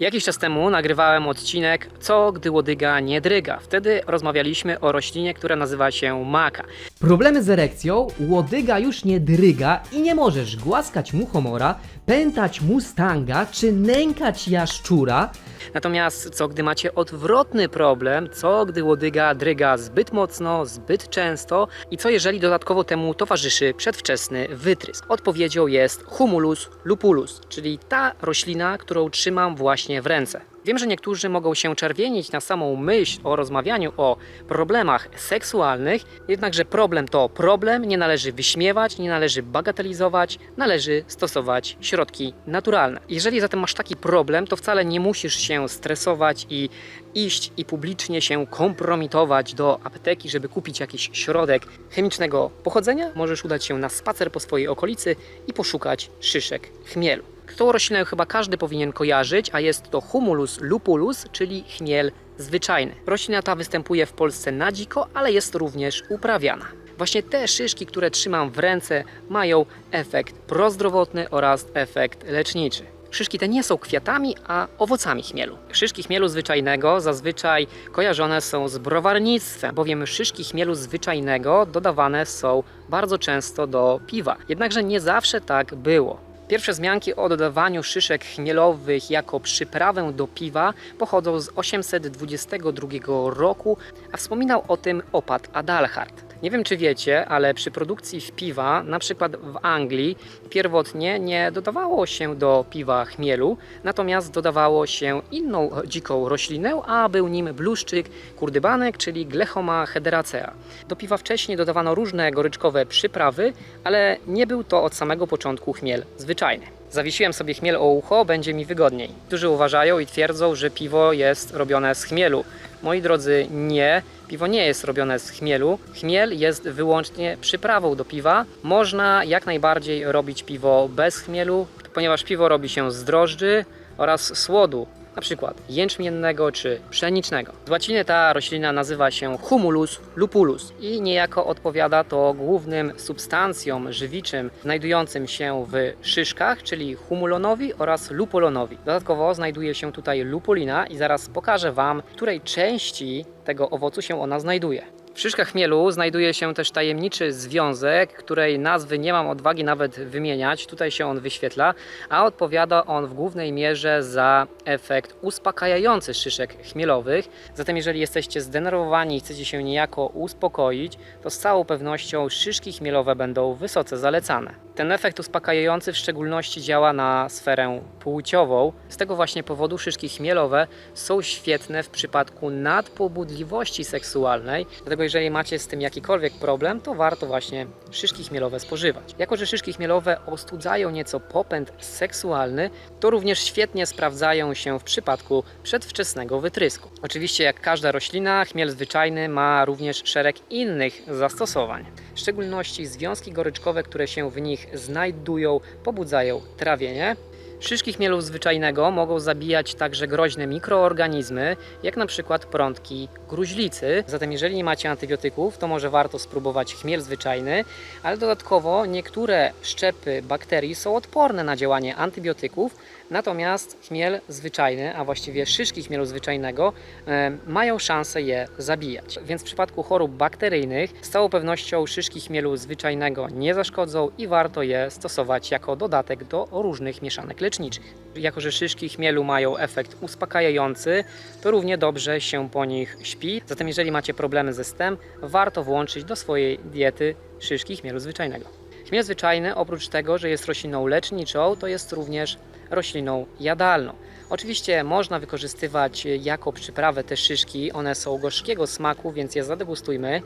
Jakiś czas temu nagrywałem odcinek Co gdy łodyga nie dryga. Wtedy rozmawialiśmy o roślinie, która nazywa się maka. Problemy z erekcją, łodyga już nie dryga i nie możesz głaskać muchomora, pętać mustanga czy nękać jaszczura. Natomiast co gdy macie odwrotny problem, co gdy łodyga dryga zbyt mocno, zbyt często i co jeżeli dodatkowo temu towarzyszy przedwczesny wytrysk? Odpowiedzią jest Humulus lupulus, czyli ta roślina, którą trzymam właśnie w ręce. Wiem, że niektórzy mogą się czerwienić na samą myśl o rozmawianiu o problemach seksualnych, jednakże problem to problem, nie należy wyśmiewać, nie należy bagatelizować, należy stosować środki naturalne. Jeżeli zatem masz taki problem, to wcale nie musisz się stresować i iść i publicznie się kompromitować do apteki, żeby kupić jakiś środek chemicznego pochodzenia. Możesz udać się na spacer po swojej okolicy i poszukać szyszek chmielu. Tą roślinę chyba każdy powinien kojarzyć, a jest to Humulus lupulus, czyli chmiel zwyczajny. Roślina ta występuje w Polsce na dziko, ale jest również uprawiana. Właśnie te szyszki, które trzymam w ręce, mają efekt prozdrowotny oraz efekt leczniczy. Szyszki te nie są kwiatami, a owocami chmielu. Szyszki chmielu zwyczajnego zazwyczaj kojarzone są z browarnictwem, bowiem szyszki chmielu zwyczajnego dodawane są bardzo często do piwa. Jednakże nie zawsze tak było. Pierwsze wzmianki o dodawaniu szyszek chmielowych jako przyprawę do piwa pochodzą z 822 roku, a wspominał o tym opat Adalhard. Nie wiem czy wiecie, ale przy produkcji piwa, na przykład w Anglii, pierwotnie nie dodawało się do piwa chmielu, natomiast dodawało się inną dziką roślinę, a był nim bluszczyk kurdybanek, czyli Glechoma hederacea. Do piwa wcześniej dodawano różne goryczkowe przyprawy, ale nie był to od samego początku chmiel zwyczajny. Zawiesiłem sobie chmiel o ucho, będzie mi wygodniej. Którzy uważają i twierdzą, że piwo jest robione z chmielu. Moi drodzy, nie. Piwo nie jest robione z chmielu. Chmiel jest wyłącznie przyprawą do piwa. Można jak najbardziej robić piwo bez chmielu, ponieważ piwo robi się z drożdży oraz słodu, na przykład jęczmiennego czy pszenicznego. Z łaciny ta roślina nazywa się Humulus lupulus i niejako odpowiada to głównym substancjom żywiczym znajdującym się w szyszkach, czyli humulonowi oraz lupulonowi. Dodatkowo znajduje się tutaj lupulina i zaraz pokażę Wam, w której części tego owocu się ona znajduje. W szyszkach chmielu znajduje się też tajemniczy związek, której nazwy nie mam odwagi nawet wymieniać. Tutaj się on wyświetla, a odpowiada on w głównej mierze za efekt uspokajający szyszek chmielowych. Zatem jeżeli jesteście zdenerwowani i chcecie się niejako uspokoić, to z całą pewnością szyszki chmielowe będą wysoce zalecane. Ten efekt uspokajający w szczególności działa na sferę płciową. Z tego właśnie powodu szyszki chmielowe są świetne w przypadku nadpobudliwości seksualnej. Dlatego jeżeli macie z tym jakikolwiek problem, to warto właśnie szyszki chmielowe spożywać. Jako, że szyszki chmielowe ostudzają nieco popęd seksualny, to również świetnie sprawdzają się w przypadku przedwczesnego wytrysku. Oczywiście jak każda roślina, chmiel zwyczajny ma również szereg innych zastosowań. W szczególności związki goryczkowe, które się w nich znajdują, pobudzają trawienie, Szyszki chmielu zwyczajnego mogą zabijać także groźne mikroorganizmy, jak na przykład prądki gruźlicy. Zatem jeżeli nie macie antybiotyków, to może warto spróbować chmiel zwyczajny, ale dodatkowo niektóre szczepy bakterii są odporne na działanie antybiotyków, natomiast chmiel zwyczajny, a właściwie szyszki chmielu zwyczajnego e, mają szansę je zabijać. Więc w przypadku chorób bakteryjnych z całą pewnością szyszki chmielu zwyczajnego nie zaszkodzą i warto je stosować jako dodatek do różnych mieszanek leczniczych. Jako, że szyszki chmielu mają efekt uspokajający, to równie dobrze się po nich śpi. Zatem jeżeli macie problemy ze stem, warto włączyć do swojej diety szyszki chmielu zwyczajnego. Chmiel zwyczajny, oprócz tego, że jest rośliną leczniczą, to jest również rośliną jadalną. Oczywiście można wykorzystywać jako przyprawę te szyszki, one są gorzkiego smaku, więc je zadegustujmy.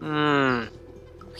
Mmm,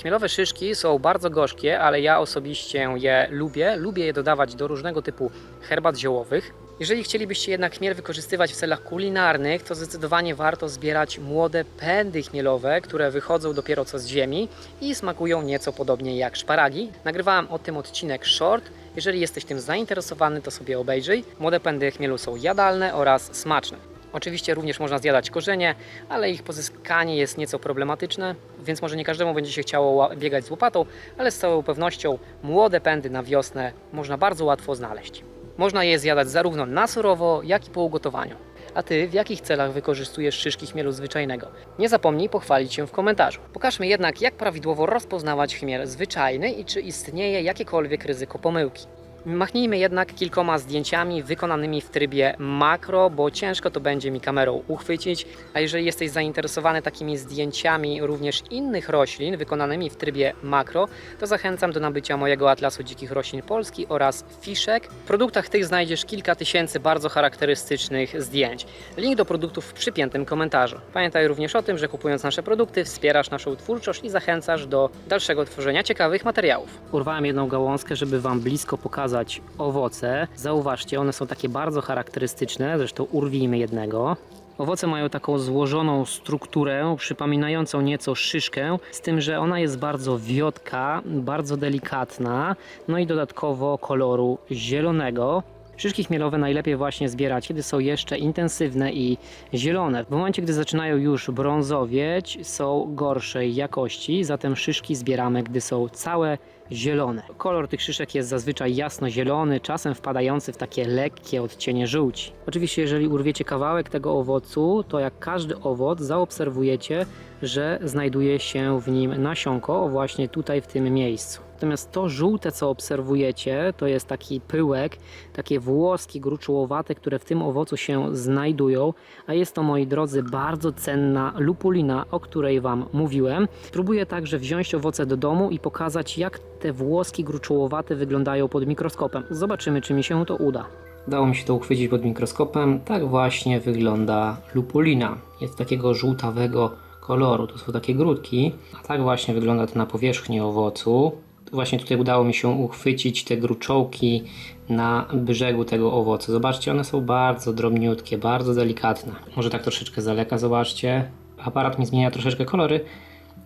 Chmielowe szyszki są bardzo gorzkie, ale ja osobiście je lubię. Lubię je dodawać do różnego typu herbat ziołowych. Jeżeli chcielibyście jednak chmiel wykorzystywać w celach kulinarnych, to zdecydowanie warto zbierać młode pędy chmielowe, które wychodzą dopiero co z ziemi i smakują nieco podobnie jak szparagi. Nagrywałem o tym odcinek short. Jeżeli jesteś tym zainteresowany, to sobie obejrzyj. Młode pędy chmielu są jadalne oraz smaczne. Oczywiście również można zjadać korzenie, ale ich pozyskanie jest nieco problematyczne, więc może nie każdemu będzie się chciało biegać z łopatą, ale z całą pewnością młode pędy na wiosnę można bardzo łatwo znaleźć. Można je zjadać zarówno na surowo, jak i po ugotowaniu. A ty w jakich celach wykorzystujesz szyszki chmielu zwyczajnego? Nie zapomnij pochwalić się w komentarzu. Pokażmy jednak, jak prawidłowo rozpoznawać chmiel zwyczajny i czy istnieje jakiekolwiek ryzyko pomyłki. Machnijmy jednak kilkoma zdjęciami wykonanymi w trybie makro, bo ciężko to będzie mi kamerą uchwycić. A jeżeli jesteś zainteresowany takimi zdjęciami również innych roślin wykonanymi w trybie makro, to zachęcam do nabycia mojego Atlasu Dzikich Roślin Polski oraz fiszek. W produktach tych znajdziesz kilka tysięcy bardzo charakterystycznych zdjęć. Link do produktów w przypiętym komentarzu. Pamiętaj również o tym, że kupując nasze produkty wspierasz naszą twórczość i zachęcasz do dalszego tworzenia ciekawych materiałów. Urwałem jedną gałązkę, żeby Wam blisko pokazać owoce. Zauważcie, one są takie bardzo charakterystyczne, zresztą urwijmy jednego. Owoce mają taką złożoną strukturę, przypominającą nieco szyszkę, z tym, że ona jest bardzo wiotka, bardzo delikatna, no i dodatkowo koloru zielonego. Szyszki chmielowe najlepiej właśnie zbierać, kiedy są jeszcze intensywne i zielone. W momencie, gdy zaczynają już brązowieć, są gorszej jakości, zatem szyszki zbieramy, gdy są całe zielone. Kolor tych szyszek jest zazwyczaj jasno-zielony, czasem wpadający w takie lekkie odcienie żółci. Oczywiście, jeżeli urwiecie kawałek tego owocu, to jak każdy owoc zaobserwujecie, że znajduje się w nim nasionko, właśnie tutaj w tym miejscu. Natomiast to żółte, co obserwujecie, to jest taki pyłek, takie włoski gruczołowate, które w tym owocu się znajdują, a jest to, moi drodzy, bardzo cenna lupulina, o której Wam mówiłem. Spróbuję także wziąć owoce do domu i pokazać, jak te włoski gruczołowate wyglądają pod mikroskopem. Zobaczymy, czy mi się to uda. Udało mi się to uchwycić pod mikroskopem. Tak właśnie wygląda lupulina. Jest takiego żółtawego koloru. To są takie grudki, a tak właśnie wygląda to na powierzchni owocu. Właśnie tutaj udało mi się uchwycić te gruczołki na brzegu tego owocu. Zobaczcie, one są bardzo drobniutkie, bardzo delikatne. Może tak troszeczkę z daleka, zobaczcie. Aparat mi zmienia troszeczkę kolory,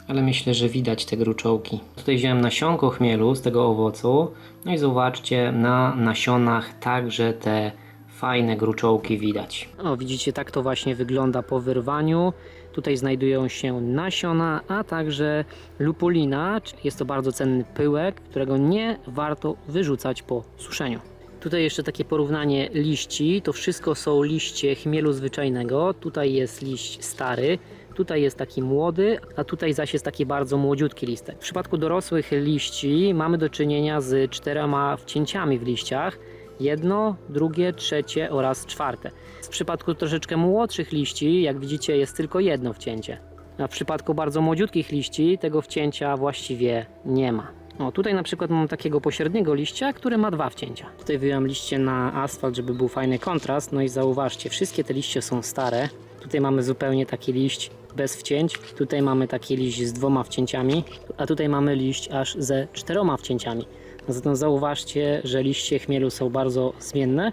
ale myślę, że widać te gruczołki. Tutaj wziąłem nasionko chmielu z tego owocu. No i zobaczcie, na nasionach także te fajne gruczołki widać. O, widzicie, tak to właśnie wygląda po wyrwaniu. Tutaj znajdują się nasiona, a także lupulina. Jest to bardzo cenny pyłek, którego nie warto wyrzucać po suszeniu. Tutaj jeszcze takie porównanie liści. To wszystko są liście chmielu zwyczajnego. Tutaj jest liść stary, tutaj jest taki młody, a tutaj zaś jest taki bardzo młodziutki listek. W przypadku dorosłych liści mamy do czynienia z czterema wcięciami w liściach. Jedno, drugie, trzecie oraz czwarte. W przypadku troszeczkę młodszych liści, jak widzicie, jest tylko jedno wcięcie. A w przypadku bardzo młodziutkich liści tego wcięcia właściwie nie ma. O, tutaj na przykład mam takiego pośredniego liścia, który ma dwa wcięcia. Tutaj wyjąłem liście na asfalt, żeby był fajny kontrast. No i zauważcie, wszystkie te liście są stare. Tutaj mamy zupełnie taki liść bez wcięć. Tutaj mamy taki liść z dwoma wcięciami, a tutaj mamy liść aż ze czteroma wcięciami. Zatem zauważcie, że liście chmielu są bardzo zmienne.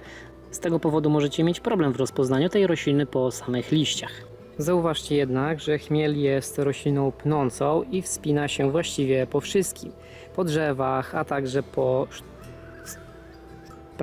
Z tego powodu możecie mieć problem w rozpoznaniu tej rośliny po samych liściach. Zauważcie jednak, że chmiel jest rośliną pnącą i wspina się właściwie po wszystkim. Po drzewach, a także po...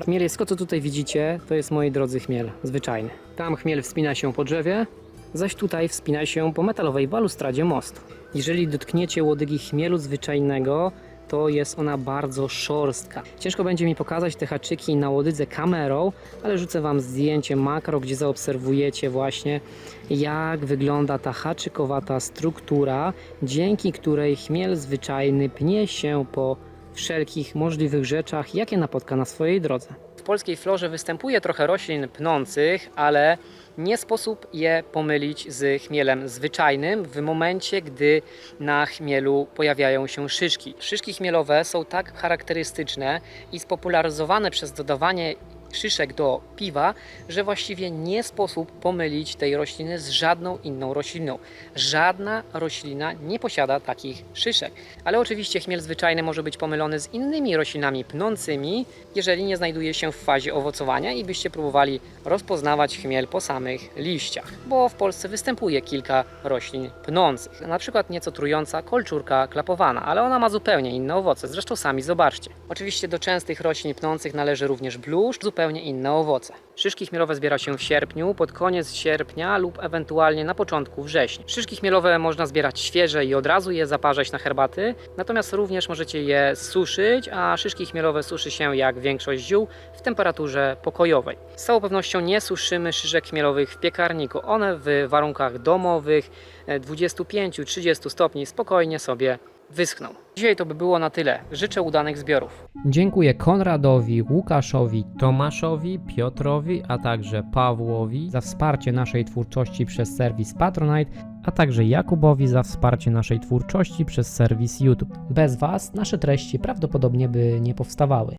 Chmiel jest, co tutaj widzicie, to jest moi drodzy chmiel zwyczajny. Tam chmiel wspina się po drzewie, zaś tutaj wspina się po metalowej balustradzie mostu. Jeżeli dotkniecie łodygi chmielu zwyczajnego, to jest ona bardzo szorstka. Ciężko będzie mi pokazać te haczyki na łodydze kamerą, ale rzucę Wam zdjęcie makro, gdzie zaobserwujecie właśnie jak wygląda ta haczykowata struktura, dzięki której chmiel zwyczajny pnie się po wszelkich możliwych rzeczach, jakie napotka na swojej drodze. Polskiej florze występuje trochę roślin pnących, ale nie sposób je pomylić z chmielem zwyczajnym w momencie, gdy na chmielu pojawiają się szyszki. Szyszki chmielowe są tak charakterystyczne i spopularyzowane przez dodawanie szyszek do piwa, że właściwie nie sposób pomylić tej rośliny z żadną inną rośliną. Żadna roślina nie posiada takich szyszek. Ale oczywiście chmiel zwyczajny może być pomylony z innymi roślinami pnącymi, jeżeli nie znajduje się w fazie owocowania i byście próbowali rozpoznawać chmiel po samych liściach. Bo w Polsce występuje kilka roślin pnących. Na przykład nieco trująca kolczurka klapowana, ale ona ma zupełnie inne owoce. Zresztą sami zobaczcie. Oczywiście do częstych roślin pnących należy również bluszcz, zupełnie inne owoce. Szyszki chmielowe zbiera się w sierpniu, pod koniec sierpnia lub ewentualnie na początku września. Szyszki chmielowe można zbierać świeże i od razu je zaparzać na herbaty, natomiast również możecie je suszyć, a szyszki chmielowe suszy się jak większość ziół w temperaturze pokojowej. Z całą pewnością nie suszymy szyszek chmielowych w piekarniku. One w warunkach domowych e, 25-30 stopni spokojnie sobie wyschną. Dzisiaj to by było na tyle. Życzę udanych zbiorów. Dziękuję Konradowi, Łukaszowi, Tomaszowi, Piotrowi, a także Pawłowi za wsparcie naszej twórczości przez serwis Patronite, a także Jakubowi za wsparcie naszej twórczości przez serwis YouTube. Bez Was nasze treści prawdopodobnie by nie powstawały.